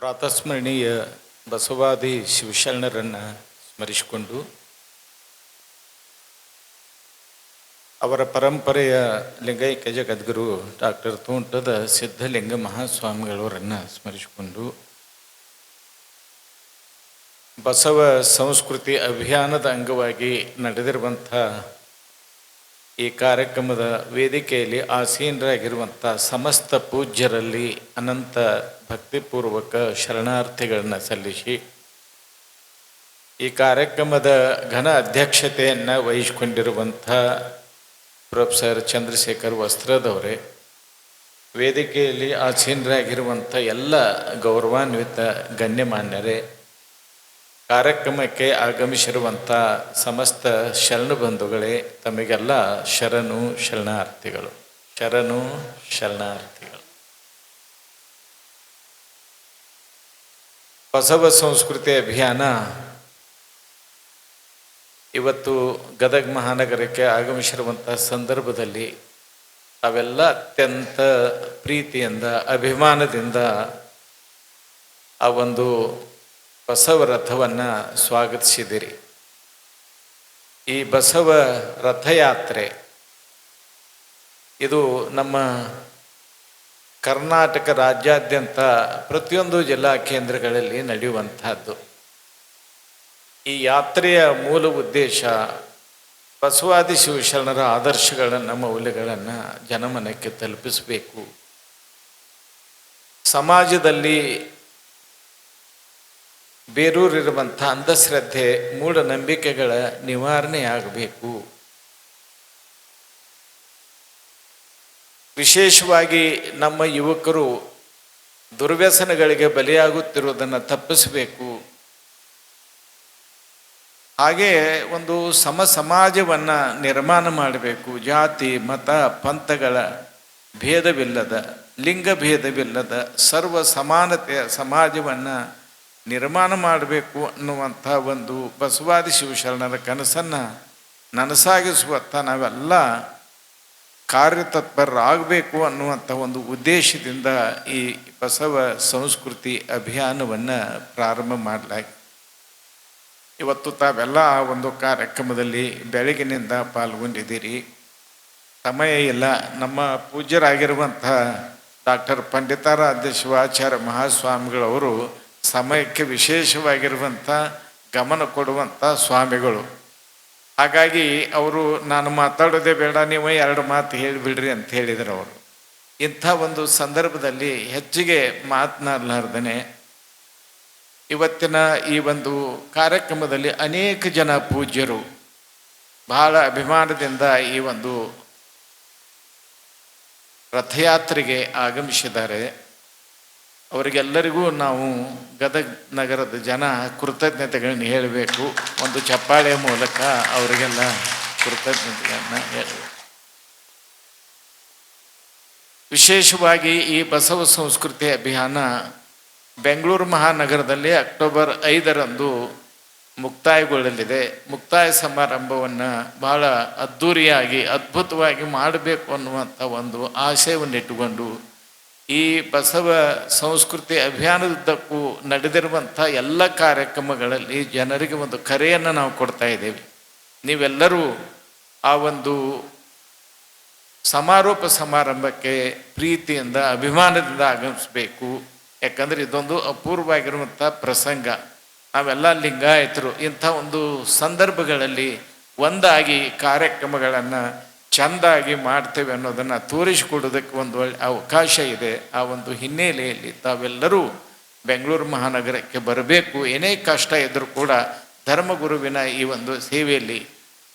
ಪ್ರಾತಸ್ಮರಣೀಯ ಬಸವಾದಿ ಶಿವಶರಣರನ್ನು ಸ್ಮರಿಸಿಕೊಂಡು ಅವರ ಪರಂಪರೆಯ ಲಿಂಗೈಕ್ಯ ಜಗದ್ಗುರು ಡಾಕ್ಟರ್ ತೋಂಟದ ಸಿದ್ಧಲಿಂಗ ಮಹಾಸ್ವಾಮಿಗಳವರನ್ನು ಸ್ಮರಿಸಿಕೊಂಡು ಬಸವ ಸಂಸ್ಕೃತಿ ಅಭಿಯಾನದ ಅಂಗವಾಗಿ ನಡೆದಿರುವಂಥ ಈ ಕಾರ್ಯಕ್ರಮದ ವೇದಿಕೆಯಲ್ಲಿ ಆಸೀನರಾಗಿರುವಂಥ ಸಮಸ್ತ ಪೂಜ್ಯರಲ್ಲಿ ಅನಂತ ಭಕ್ತಿಪೂರ್ವಕ ಶರಣಾರ್ಥಿಗಳನ್ನು ಸಲ್ಲಿಸಿ ಈ ಕಾರ್ಯಕ್ರಮದ ಘನ ಅಧ್ಯಕ್ಷತೆಯನ್ನು ವಹಿಸಿಕೊಂಡಿರುವಂಥ ಪ್ರೊಫೆಸರ್ ಚಂದ್ರಶೇಖರ್ ವಸ್ತ್ರದವರೇ, ವೇದಿಕೆಯಲ್ಲಿ ಆಸೀನರಾಗಿರುವಂಥ ಎಲ್ಲ ಗೌರವಾನ್ವಿತ ಗಣ್ಯಮಾನ್ಯರೇ ಕಾರ್ಯಕ್ರಮಕ್ಕೆ ಆಗಮಿಸಿರುವಂಥ ಸಮಸ್ತ ಶರಣ ಬಂಧುಗಳೇ, ತಮಗೆಲ್ಲ ಶರಣು ಶರಣಾರ್ಥಿಗಳು. ಶರಣು ಶರಣಾರ್ಥಿಗಳು. ಬಸವ ಸಂಸ್ಕೃತಿ ಅಭಿಯಾನ ಇವತ್ತು ಗದಗ ಮಹಾನಗರಕ್ಕೆ ಆಗಮಿಸಿರುವಂಥ ಸಂದರ್ಭದಲ್ಲಿ ತಾವೆಲ್ಲ ಅತ್ಯಂತ ಪ್ರೀತಿಯಿಂದ, ಅಭಿಮಾನದಿಂದ ಆ ಒಂದು ಬಸವ ರಥವನ್ನು ಸ್ವಾಗತಿಸಿದಿರಿ. ಈ ಬಸವ ರಥಯಾತ್ರೆ ಇದು ನಮ್ಮ ಕರ್ನಾಟಕ ರಾಜ್ಯಾದ್ಯಂತ ಪ್ರತಿಯೊಂದು ಜಿಲ್ಲಾ ಕೇಂದ್ರಗಳಲ್ಲಿ ನಡೆಯುವಂಥದ್ದು. ಈ ಯಾತ್ರೆಯ ಮೂಲ ಉದ್ದೇಶ ಬಸವಾದಿ ಶಿವಶರಣರ ಆದರ್ಶಗಳನ್ನು ಮೌಲ್ಯಗಳನ್ನು ಜನಮನಕ್ಕೆ ತಲುಪಿಸಬೇಕು. ಸಮಾಜದಲ್ಲಿ ಬೇರೂರಿರುವಂಥ ಅಂಧಶ್ರದ್ಧೆ, ಮೂಢನಂಬಿಕೆಗಳ ನಿವಾರಣೆಯಾಗಬೇಕು. ವಿಶೇಷವಾಗಿ ನಮ್ಮ ಯುವಕರು ದುರ್ವ್ಯಸನಗಳಿಗೆ ಬಲಿಯಾಗುತ್ತಿರುವುದನ್ನು ತಪ್ಪಿಸಬೇಕು. ಹಾಗೆಯೇ ಒಂದು ಸಮ ಸಮಾಜವನ್ನು ನಿರ್ಮಾಣ ಮಾಡಬೇಕು. ಜಾತಿ, ಮತ, ಪಂಥಗಳ ಭೇದವಿಲ್ಲದ ಲಿಂಗ ಭೇದವಿಲ್ಲದ ಸರ್ವ ಸಮಾನತೆಯ ಸಮಾಜವನ್ನು ನಿರ್ಮಾಣ ಮಾಡಬೇಕು ಅನ್ನುವಂಥ ಒಂದು ಬಸವಾದಿ ಶಿವಶರಣರ ಕನಸನ್ನು ನನಸಾಗಿಸುವತ್ತ ನಾವೆಲ್ಲ ಕಾರ್ಯತತ್ಪರರಾಗಬೇಕು ಅನ್ನುವಂಥ ಒಂದು ಉದ್ದೇಶದಿಂದ ಈ ಬಸವ ಸಂಸ್ಕೃತಿ ಅಭಿಯಾನವನ್ನು ಪ್ರಾರಂಭ ಮಾಡಲಾಗಿ. ಇವತ್ತು ತಾವೆಲ್ಲ ಆ ಒಂದು ಕಾರ್ಯಕ್ರಮದಲ್ಲಿ ಬೆಳಗಿನಿಂದ ಪಾಲ್ಗೊಂಡಿದ್ದೀರಿ. ಸಮಯ ಇಲ್ಲ. ನಮ್ಮ ಪೂಜ್ಯರಾಗಿರುವಂಥ ಡಾಕ್ಟರ್ ಪಂಡಿತಾರಾಧ್ಯ ಶಿವಾಚಾರ್ಯ ಮಹಾಸ್ವಾಮಿಗಳವರು ಸಮಯಕ್ಕೆ ವಿಶೇಷವಾಗಿರುವಂಥ ಗಮನ ಕೊಡುವಂಥ ಸ್ವಾಮಿಗಳು. ಹಾಗಾಗಿ ಅವರು ನಾನು ಮಾತಾಡೋದೇ ಬೇಡ, ನೀವು ಎರಡು ಮಾತು ಹೇಳಿಬಿಡ್ರಿ ಅಂತ ಹೇಳಿದರು ಅವರು. ಇಂಥ ಒಂದು ಸಂದರ್ಭದಲ್ಲಿ ಹೆಚ್ಚಿಗೆ ಮಾತನಾಡಲಾರ್ದೇ ಇವತ್ತಿನ ಈ ಒಂದು ಕಾರ್ಯಕ್ರಮದಲ್ಲಿ ಅನೇಕ ಜನ ಪೂಜ್ಯರು ಬಹಳ ಅಭಿಮಾನದಿಂದ ಈ ಒಂದು ರಥಯಾತ್ರೆಗೆ ಆಗಮಿಸಿದ್ದಾರೆ. ಅವರಿಗೆಲ್ಲರಿಗೂ ನಾವು ಗದಗ ನಗರದ ಜನ ಕೃತಜ್ಞತೆಗಳನ್ನ ಹೇಳಬೇಕು. ಒಂದು ಚಪ್ಪಾಳೆಯ ಮೂಲಕ ಅವರಿಗೆಲ್ಲ ಕೃತಜ್ಞತೆಗಳನ್ನು ಹೇಳಬೇಕು. ವಿಶೇಷವಾಗಿ ಈ ಬಸವ ಸಂಸ್ಕೃತಿ ಅಭಿಯಾನ ಬೆಂಗಳೂರು ಮಹಾನಗರದಲ್ಲಿ ಅಕ್ಟೋಬರ್ ಐದರಂದು ಮುಕ್ತಾಯಗೊಳ್ಳಲಿದೆ. ಮುಕ್ತಾಯ ಸಮಾರಂಭವನ್ನು ಬಹಳ ಅದ್ಧೂರಿಯಾಗಿ, ಅದ್ಭುತವಾಗಿ ಮಾಡಬೇಕು ಅನ್ನುವಂಥ ಒಂದು ಆಶಯವನ್ನು ಇಟ್ಟುಕೊಂಡು ಈ ಬಸವ ಸಂಸ್ಕೃತಿ ಅಭಿಯಾನದುದ್ದಕ್ಕೂ ನಡೆದಿರುವಂಥ ಎಲ್ಲ ಕಾರ್ಯಕ್ರಮಗಳಲ್ಲಿ ಜನರಿಗೆ ಒಂದು ಕರೆಯನ್ನು ನಾವು ಕೊಡ್ತಾ ಇದ್ದೇವೆ. ನೀವೆಲ್ಲರೂ ಆ ಒಂದು ಸಮಾರೋಪ ಸಮಾರಂಭಕ್ಕೆ ಪ್ರೀತಿಯಿಂದ, ಅಭಿಮಾನದಿಂದ ಆಗಮಿಸಬೇಕು. ಯಾಕಂದರೆ ಇದೊಂದು ಅಪೂರ್ವವಾಗಿರುವಂಥ ಪ್ರಸಂಗ. ನಾವೆಲ್ಲ ಲಿಂಗಾಯತರು ಇಂಥ ಒಂದು ಸಂದರ್ಭಗಳಲ್ಲಿ ಒಂದಾಗಿ ಕಾರ್ಯಕ್ರಮಗಳನ್ನು ಚೆಂದಾಗಿ ಮಾಡ್ತೇವೆ ಅನ್ನೋದನ್ನು ತೋರಿಸಿಕೊಡೋದಕ್ಕೆ ಒಂದು ಒಳ್ಳೆ ಅವಕಾಶ ಇದೆ. ಆ ಒಂದು ಹಿನ್ನೆಲೆಯಲ್ಲಿ ತಾವೆಲ್ಲರೂ ಬೆಂಗಳೂರು ಮಹಾನಗರಕ್ಕೆ ಬರಬೇಕು. ಏನೇ ಕಷ್ಟ ಇದ್ದರೂ ಕೂಡ ಧರ್ಮಗುರುವಿನ ಈ ಒಂದು ಸೇವೆಯಲ್ಲಿ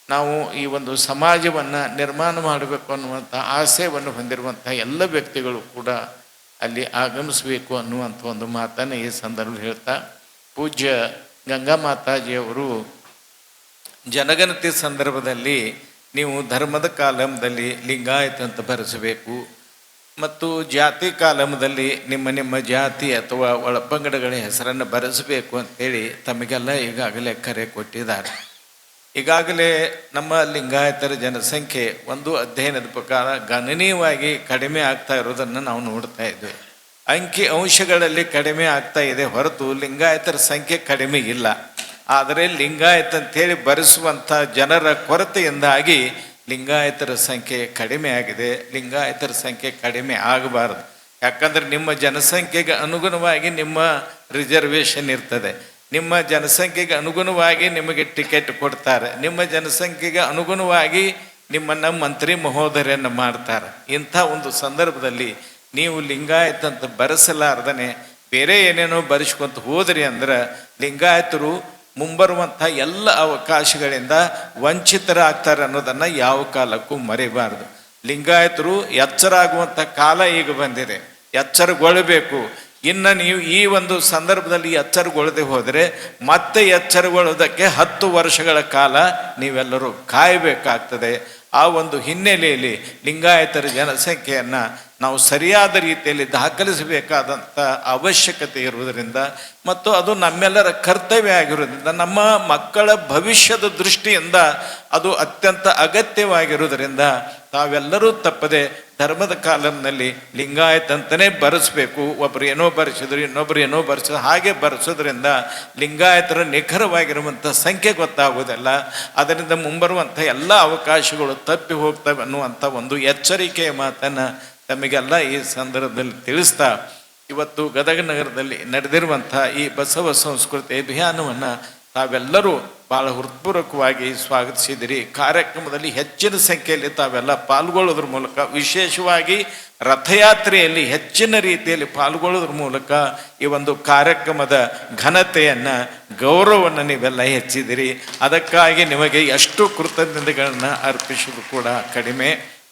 ನಾವು ಈ ಒಂದು ಸಮಾಜವನ್ನು ನಿರ್ಮಾಣ ಮಾಡಬೇಕು ಅನ್ನುವಂಥ ಆಸೆಯನ್ನು ಹೊಂದಿರುವಂಥ ಎಲ್ಲ ವ್ಯಕ್ತಿಗಳು ಕೂಡ ಅಲ್ಲಿ ಆಗಮಿಸಬೇಕು ಅನ್ನುವಂಥ ಒಂದು ಮಾತನ್ನು ಈ ಸಂದರ್ಭದಲ್ಲಿ ಹೇಳ್ತಾ, ಪೂಜ್ಯ ಗಂಗಾ ಮಾತಾಜಿಯವರು ಜನಗಣತಿ ಸಂದರ್ಭದಲ್ಲಿ ನೀವು ಧರ್ಮದ ಕಾಲಮದಲ್ಲಿ ಲಿಂಗಾಯತ ಅಂತ ಬರೆಸಬೇಕು. ಮತ್ತು ಜಾತಿ ಕಾಲಮದಲ್ಲಿ ನಿಮ್ಮ ನಿಮ್ಮ ಜಾತಿ ಅಥವಾ ಒಳಪಂಗಡಗಳ ಹೆಸರನ್ನು ಬರೆಸಬೇಕು ಅಂತೇಳಿ ತಮಗೆಲ್ಲ ಈಗಾಗಲೇ ಕರೆ ಕೊಟ್ಟಿದ್ದಾರೆ. ಈಗಾಗಲೇ ನಮ್ಮ ಲಿಂಗಾಯತರ ಜನಸಂಖ್ಯೆ ಒಂದು ಅಧ್ಯಯನದ ಪ್ರಕಾರ ಗಣನೀಯವಾಗಿ ಕಡಿಮೆ ಆಗ್ತಾ ಇರೋದನ್ನು ನಾವು ನೋಡ್ತಾ ಇದ್ದೇವೆ ಅಂಕಿ ಅಂಶಗಳಲ್ಲಿ ಕಡಿಮೆ ಆಗ್ತಾ ಇದೆ ಹೊರತು ಲಿಂಗಾಯತರ ಸಂಖ್ಯೆ ಕಡಿಮೆ ಇಲ್ಲ. ಆದರೆ ಲಿಂಗಾಯತ ಅಂತೇಳಿ ಬರೆಸುವಂಥ ಜನರ ಕೊರತೆಯಿಂದಾಗಿ ಲಿಂಗಾಯತರ ಸಂಖ್ಯೆ ಕಡಿಮೆ ಆಗಿದೆ, ಲಿಂಗಾಯತರ ಸಂಖ್ಯೆ ಕಡಿಮೆ ಆಗಬಾರದು. ಯಾಕಂದ್ರೆ ನಿಮ್ಮ ಜನಸಂಖ್ಯೆಗೆ ಅನುಗುಣವಾಗಿ ನಿಮ್ಮ ರಿಸರ್ವೇಷನ್ ಇರ್ತದೆ. ನಿಮ್ಮ ಜನಸಂಖ್ಯೆಗೆ ಅನುಗುಣವಾಗಿ ನಿಮಗೆ ಟಿಕೆಟ್ ಕೊಡ್ತಾರೆ. ನಿಮ್ಮ ಜನಸಂಖ್ಯೆಗೆ ಅನುಗುಣವಾಗಿ ನಿಮ್ಮನ್ನು ಮಂತ್ರಿ ಮಹೋದರಿಯನ್ನು ಮಾಡ್ತಾರೆ. ಇಂಥ ಒಂದು ಸಂದರ್ಭದಲ್ಲಿ ನೀವು ಲಿಂಗಾಯತ ಅಂತ ಬರೆಸಲಾರ್ದನೆ ಬೇರೆ ಏನೇನೋ ಬರೆಸ್ಕೊಂತ ಹೋದ್ರಿ ಅಂದ್ರೆ ಲಿಂಗಾಯತರು ಮುಂಬರುವಂಥ ಎಲ್ಲ ಅವಕಾಶಗಳಿಂದ ವಂಚಿತರಾಗ್ತಾರೆ ಅನ್ನೋದನ್ನು ಯಾವ ಕಾಲಕ್ಕೂ ಮರಿಬಾರ್ದು. ಲಿಂಗಾಯತರು ಎಚ್ಚರ ಆಗುವಂಥ ಕಾಲ ಈಗ ಬಂದಿದೆ. ಎಚ್ಚರಗೊಳ್ಳಬೇಕು. ಇನ್ನು ನೀವು ಈ ಒಂದು ಸಂದರ್ಭದಲ್ಲಿ ಎಚ್ಚರಗೊಳ್ಳದೆ ಹೋದರೆ ಮತ್ತೆ ಎಚ್ಚರಗೊಳ್ಳೋದಕ್ಕೆ ಹತ್ತು ವರ್ಷಗಳ ಕಾಲ ನೀವೆಲ್ಲರೂ ಕಾಯಬೇಕಾಗ್ತದೆ. ಆ ಒಂದು ಹಿನ್ನೆಲೆಯಲ್ಲಿ ಲಿಂಗಾಯತರ ಜನಸಂಖ್ಯೆಯನ್ನು ನಾವು ಸರಿಯಾದ ರೀತಿಯಲ್ಲಿ ದಾಖಲಿಸಬೇಕಾದಂಥ ಅವಶ್ಯಕತೆ ಇರುವುದರಿಂದ ಮತ್ತು ಅದು ನಮ್ಮೆಲ್ಲರ ಕರ್ತವ್ಯ ಆಗಿರುವುದರಿಂದ, ನಮ್ಮ ಮಕ್ಕಳ ಭವಿಷ್ಯದ ದೃಷ್ಟಿಯಿಂದ ಅದು ಅತ್ಯಂತ ಅಗತ್ಯವಾಗಿರುವುದರಿಂದ ತಾವೆಲ್ಲರೂ ತಪ್ಪದೆ ಧರ್ಮದ ಕಾಲಂನಲ್ಲಿ ಲಿಂಗಾಯತ್ ಅಂತಲೇ ಬರೆಸಬೇಕು. ಒಬ್ಬರು ಏನೋ ಬರೆಸಿದ್ರು ಇನ್ನೊಬ್ಬರು ಏನೋ ಬರೆಸಿದ್ರು, ಹಾಗೆ ಬರೆಸೋದ್ರಿಂದ ಲಿಂಗಾಯತರ ನಿಖರವಾಗಿರುವಂಥ ಸಂಖ್ಯೆ ಗೊತ್ತಾಗೋದಲ್ಲ ಅದರಿಂದ ಮುಂಬರುವಂಥ ಎಲ್ಲ ಅವಕಾಶಗಳು ತಪ್ಪಿ ಹೋಗ್ತವೆ ಅನ್ನುವಂಥ ಒಂದು ಎಚ್ಚರಿಕೆಯ ಮಾತನ್ನು ತಮಗೆಲ್ಲ ಈ ಸಂದರ್ಭದಲ್ಲಿ ತಿಳಿಸ್ತಾ, ಇವತ್ತು ಗದಗ ನಗರದಲ್ಲಿ ನಡೆದಿರುವಂಥ ಈ ಬಸವ ಸಂಸ್ಕೃತಿ ಅಭಿಯಾನವನ್ನು ತಾವೆಲ್ಲರೂ ಭಾಳ ಹೃತ್ಪೂರ್ವಕವಾಗಿ ಸ್ವಾಗತಿಸಿದಿರಿ. ಕಾರ್ಯಕ್ರಮದಲ್ಲಿ ಹೆಚ್ಚಿನ ಸಂಖ್ಯೆಯಲ್ಲಿ ತಾವೆಲ್ಲ ಪಾಲ್ಗೊಳ್ಳೋದ್ರ ಮೂಲಕ, ವಿಶೇಷವಾಗಿ ರಥಯಾತ್ರೆಯಲ್ಲಿ ಹೆಚ್ಚಿನ ರೀತಿಯಲ್ಲಿ ಪಾಲ್ಗೊಳ್ಳೋದ್ರ ಮೂಲಕ ಈ ಒಂದು ಕಾರ್ಯಕ್ರಮದ ಘನತೆಯನ್ನು, ಗೌರವವನ್ನು ನೀವೆಲ್ಲ ಹೆಚ್ಚಿದಿರಿ. ಅದಕ್ಕಾಗಿ ನಿಮಗೆ ಎಷ್ಟು ಕೃತಜ್ಞತೆಗಳನ್ನು ಅರ್ಪಿಸೋದು ಕೂಡ ಕಡಿಮೆ.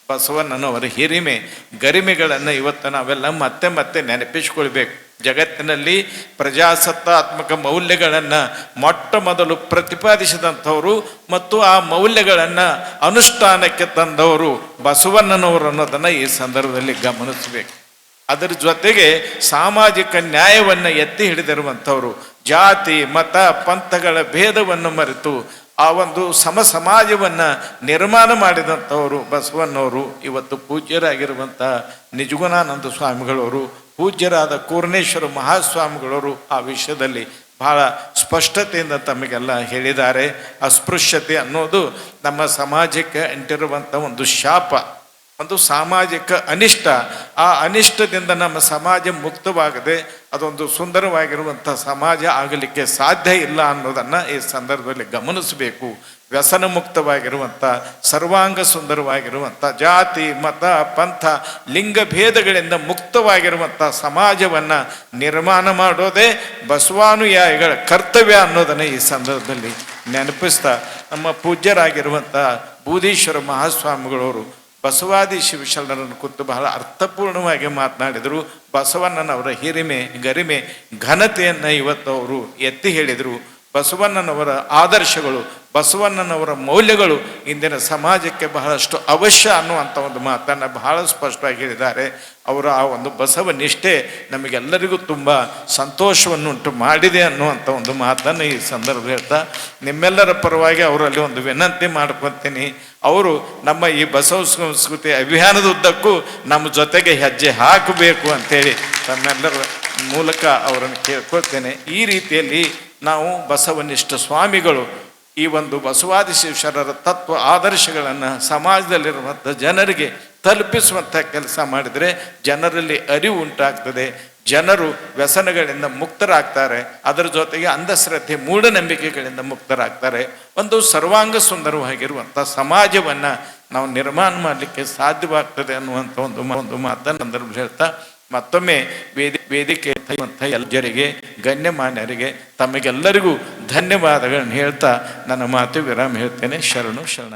ಬಸವಣ್ಣನವರ ಹಿರಿಮೆ, ಗರಿಮೆಗಳನ್ನು ಇವತ್ತು ನಾವೆಲ್ಲ ಮತ್ತೆ ಮತ್ತೆ ನೆನಪಿಸ್ಕೊಳ್ಬೇಕು. ಜಗತ್ತಿನಲ್ಲಿ ಪ್ರಜಾಸತ್ತಾತ್ಮಕ ಮೌಲ್ಯಗಳನ್ನು ಮೊಟ್ಟ ಮೊದಲು ಪ್ರತಿಪಾದಿಸಿದಂಥವರು ಮತ್ತು ಆ ಮೌಲ್ಯಗಳನ್ನು ಅನುಷ್ಠಾನಕ್ಕೆ ತಂದವರು ಬಸವಣ್ಣನವರು ಅನ್ನೋದನ್ನು ಈ ಸಂದರ್ಭದಲ್ಲಿ ಗಮನಿಸಬೇಕು. ಅದರ ಜೊತೆಗೆ ಸಾಮಾಜಿಕ ನ್ಯಾಯವನ್ನು ಎತ್ತಿ ಹಿಡಿದಿರುವಂಥವರು, ಜಾತಿ, ಮತ, ಪಂಥಗಳ ಭೇದವನ್ನು ಮರೆತು ಆ ಒಂದು ಸಮ ಸಮಾಜವನ್ನು ನಿರ್ಮಾಣ ಮಾಡಿದಂಥವರು ಬಸವಣ್ಣವರು, ಇವತ್ತು ಪೂಜ್ಯರಾಗಿರುವಂಥ ನಿಜಗುಣಾನಂದ ಸ್ವಾಮಿಗಳವರು, ಪೂಜ್ಯರಾದ ಕೂರ್ಣೇಶ್ವರ ಮಹಾಸ್ವಾಮಿಗಳವರು ಆ ವಿಷಯದಲ್ಲಿ ಬಹಳ ಸ್ಪಷ್ಟತೆಯಿಂದ ತಮಗೆಲ್ಲ ಹೇಳಿದ್ದಾರೆ. ಅಸ್ಪೃಶ್ಯತೆ ಅನ್ನೋದು ನಮ್ಮ ಸಮಾಜಕ್ಕೆ ಅಂಟಿರುವಂಥ ಒಂದು ಶಾಪ, ಒಂದು ಸಾಮಾಜಿಕ ಅನಿಷ್ಟ. ಆ ಅನಿಷ್ಟದಿಂದ ನಮ್ಮ ಸಮಾಜ ಮುಕ್ತವಾಗದೆ ಅದೊಂದು ಸುಂದರವಾಗಿರುವಂಥ ಸಮಾಜ ಆಗಲಿಕ್ಕೆ ಸಾಧ್ಯ ಇಲ್ಲ ಅನ್ನೋದನ್ನು ಈ ಸಂದರ್ಭದಲ್ಲಿ ಗಮನಿಸಬೇಕು. ವ್ಯಸನ ಮುಕ್ತವಾಗಿರುವಂಥ, ಸರ್ವಾಂಗ ಸುಂದರವಾಗಿರುವಂಥ, ಜಾತಿ, ಮತ, ಪಂಥ, ಲಿಂಗ ಭೇದಗಳಿಂದ ಮುಕ್ತವಾಗಿರುವಂಥ ಸಮಾಜವನ್ನು ನಿರ್ಮಾಣ ಮಾಡೋದೇ ಬಸವಾನುಯಾಯಿಗಳ ಕರ್ತವ್ಯ ಅನ್ನೋದನ್ನು ಈ ಸಂದರ್ಭದಲ್ಲಿ ನೆನಪಿಸ್ತಾ ನಮ್ಮ ಪೂಜ್ಯರಾಗಿರುವಂಥ ಬೂದೀಶ್ವರ ಮಹಾಸ್ವಾಮಿಗಳವರು ಬಸವಾದಿ ಶಿವಶರಣರನ್ನು ಕುರಿತು ಬಹಳ ಅರ್ಥಪೂರ್ಣವಾಗಿ ಮಾತನಾಡಿದರು. ಬಸವಣ್ಣನವರ ಹಿರಿಮೆ ಗರಿಮೆ ಘನತೆಯನ್ನು ಇವತ್ತು ಅವರು ಎತ್ತಿ ಹೇಳಿದರು. ಬಸವಣ್ಣನವರ ಆದರ್ಶಗಳು, ಬಸವಣ್ಣನವರ ಮೌಲ್ಯಗಳು ಇಂದಿನ ಸಮಾಜಕ್ಕೆ ಬಹಳಷ್ಟು ಅವಶ್ಯ ಅನ್ನುವಂಥ ಒಂದು ಮಾತನ್ನು ಬಹಳ ಸ್ಪಷ್ಟವಾಗಿ ಹೇಳಿದ್ದಾರೆ. ಅವರ ಆ ಒಂದು ಬಸವ ನಿಷ್ಠೆ ನಮಗೆಲ್ಲರಿಗೂ ತುಂಬ ಸಂತೋಷವನ್ನುಂಟು ಮಾಡಿದೆ ಅನ್ನುವಂಥ ಒಂದು ಮಾತನ್ನು ಈ ಸಂದರ್ಭ ಹೇಳ್ತಾ, ನಿಮ್ಮೆಲ್ಲರ ಪರವಾಗಿ ಅವರಲ್ಲಿ ಒಂದು ವಿನಂತಿ ಮಾಡ್ಕೊತೀನಿ. ಅವರು ನಮ್ಮ ಈ ಬಸವ ಸಂಸ್ಕೃತಿ ಅಭಿಯಾನದ ಉದ್ದಕ್ಕೂ ನಮ್ಮ ಜೊತೆಗೆ ಹೆಜ್ಜೆ ಹಾಕಬೇಕು ಅಂತೇಳಿ ತಮ್ಮೆಲ್ಲರ ಮೂಲಕ ಅವರನ್ನು ಕೇಳ್ಕೊಳ್ತೇನೆ. ಈ ರೀತಿಯಲ್ಲಿ ನಾವು ಬಸವನಿಷ್ಠ ಸ್ವಾಮಿಗಳು ಈ ಒಂದು ಬಸವಾದಿ ಶಿವಶರರ ತತ್ವ ಆದರ್ಶಗಳನ್ನು ಸಮಾಜದಲ್ಲಿರುವಂಥ ಜನರಿಗೆ ತಲುಪಿಸುವಂಥ ಕೆಲಸ ಮಾಡಿದರೆ ಜನರಲ್ಲಿ ಅರಿವು ಉಂಟಾಗ್ತದೆ. ಜನರು ವ್ಯಸನಗಳಿಂದ ಮುಕ್ತರಾಗ್ತಾರೆ. ಅದರ ಜೊತೆಗೆ ಅಂಧಶ್ರದ್ಧೆ, ಮೂಢನಂಬಿಕೆಗಳಿಂದ ಮುಕ್ತರಾಗ್ತಾರೆ. ಒಂದು ಸರ್ವಾಂಗ ಸುಂದರವಾಗಿರುವಂಥ ಸಮಾಜವನ್ನು ನಾವು ನಿರ್ಮಾಣ ಮಾಡಲಿಕ್ಕೆ ಸಾಧ್ಯವಾಗ್ತದೆ ಅನ್ನುವಂಥ ಒಂದು ಒಂದು ಮಾತನ್ನು ಸಂದರ್ಭ ಹೇಳ್ತಾ ಮತ್ತೊಮ್ಮೆ ವೇದಿ ವೇದಿಕೆ ಎಲ್ಲರಿಗೆ ಗಣ್ಯಮಾನ್ಯರಿಗೆ ತಮಗೆಲ್ಲರಿಗೂ ಧನ್ಯವಾದಗಳನ್ನು ಹೇಳ್ತಾ ನನ್ನ ಮಾತು ವಿರಾಮ ಹೇಳ್ತೇನೆ. ಶರಣು ಶರಣ